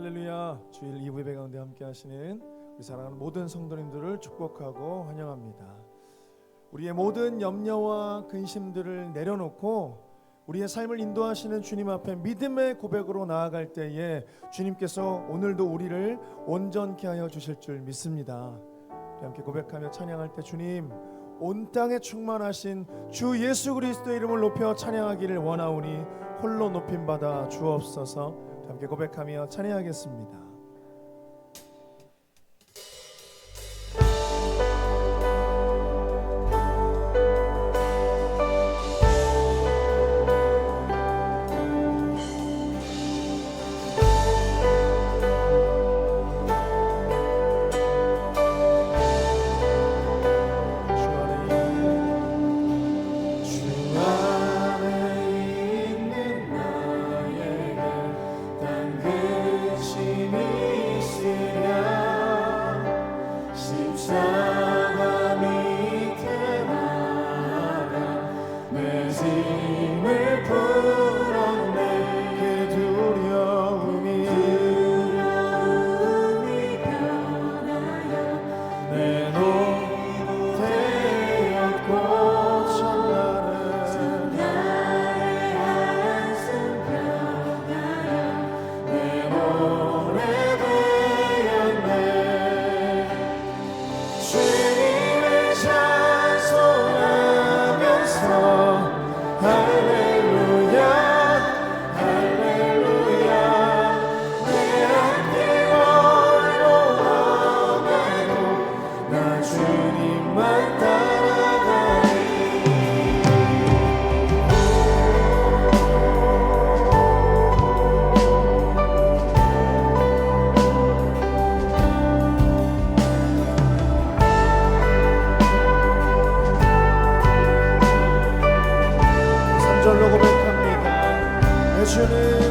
할렐루야 주일 2부 예배 가운데 함께 하시는 우리 사랑하는 모든 성도님들을 축복하고 환영합니다. 우리의 모든 염려와 근심들을 내려놓고 우리의 삶을 인도하시는 주님 앞에 믿음의 고백으로 나아갈 때에 주님께서 오늘도 우리를 온전케 하여 주실 줄 믿습니다. 함께 고백하며 찬양할 때 주님 온 땅에 충만하신 주 예수 그리스도의 이름을 높여 찬양하기를 원하오니 홀로 높임 받아 주옵소서. 함께 고백하며 찬양하겠습니다. 고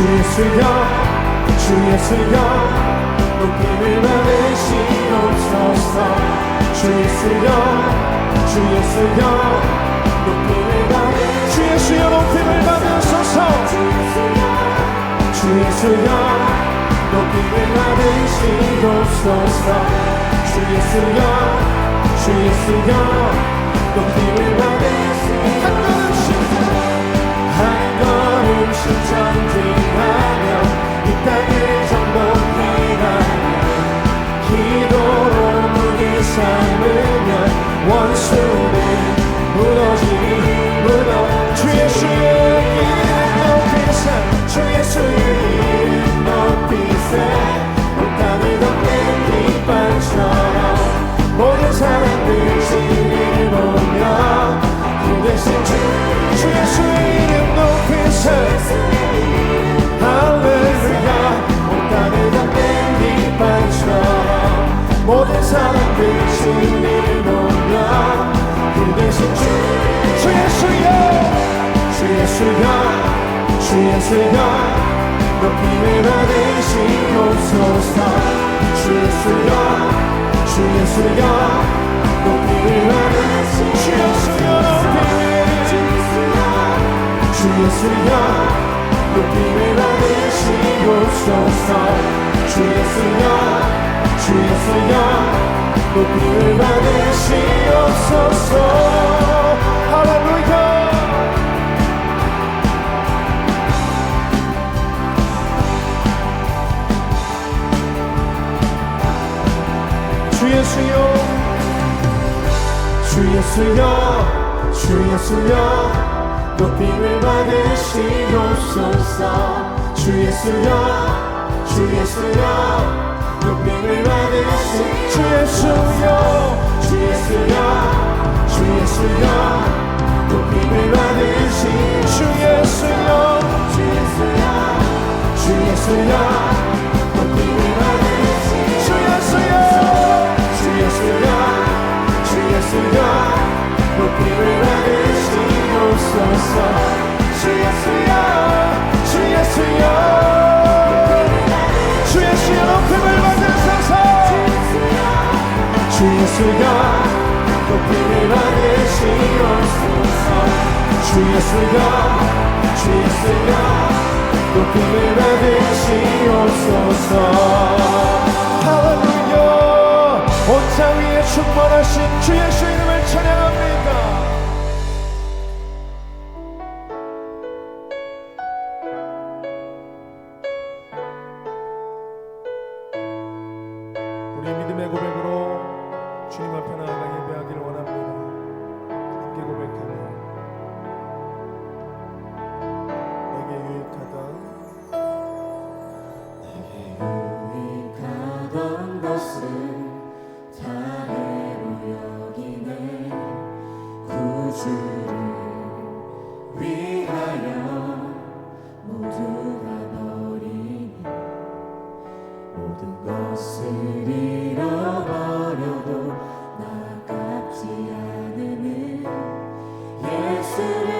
주 예수여 주 예수여 높임을 받으시옵소서. 주 예수여 주 예수여 높임을 받으 주 예수여 높임을 받으소서. 주 예수여 높임을 받으시옵소서. 주 예수여 주 예수여 높임을 받으시옵소서 수여 주 예수여 높임을 받으시옵소서. 할렐루야. 주 예수여 주 예수여 주 예수여 높임을 받으시옵소서. 주 예수여 주 예수여 높임을 받으시 주 예수여 주 예수여 주 예수여 높임을 받으시 주 예수여 주 예수여 주 예수여 높임을 받으시 주 예수여 주 예수여 주 예수여 높임을 받으시옵소서 주 예수여 주 예수여 예수여 높임을 받으시옵소서. 주 예수여 주 예수여 높임을 받으시옵소서. 할렐루야 온땅 위에 충만하신 주 예수 이름을 찬양합니다 주님 앞에 나아 모든 것을 잃어버려도 나깝지 않음은 예수를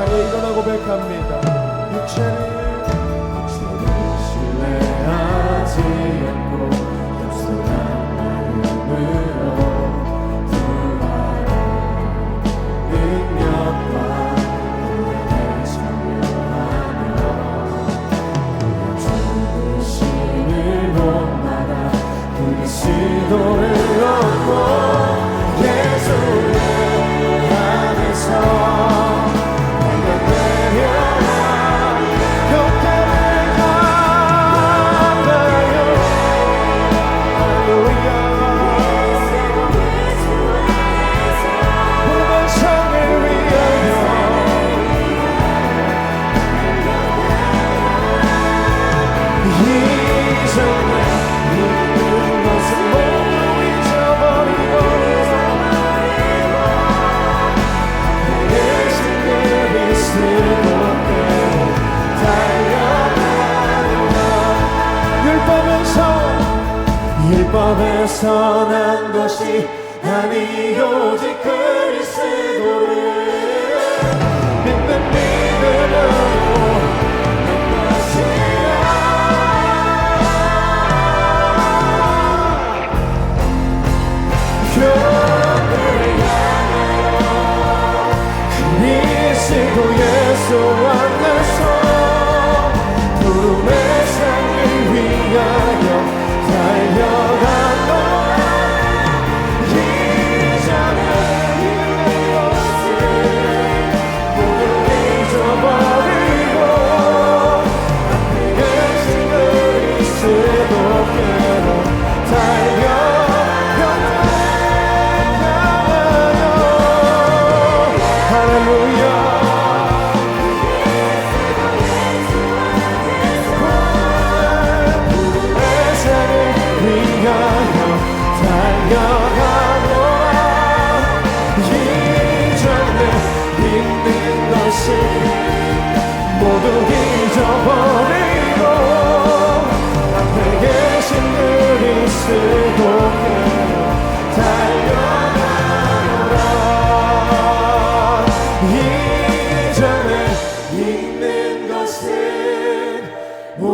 세상에 일어나 고백합니다. 육체를 벗어난 것이 아니 오직 그리스도를. 믿는 믿음은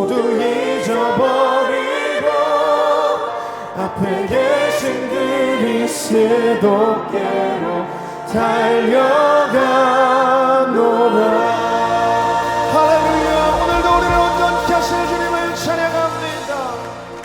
모두 잊어버리고 앞에 계신 그리스도께로 달려가노라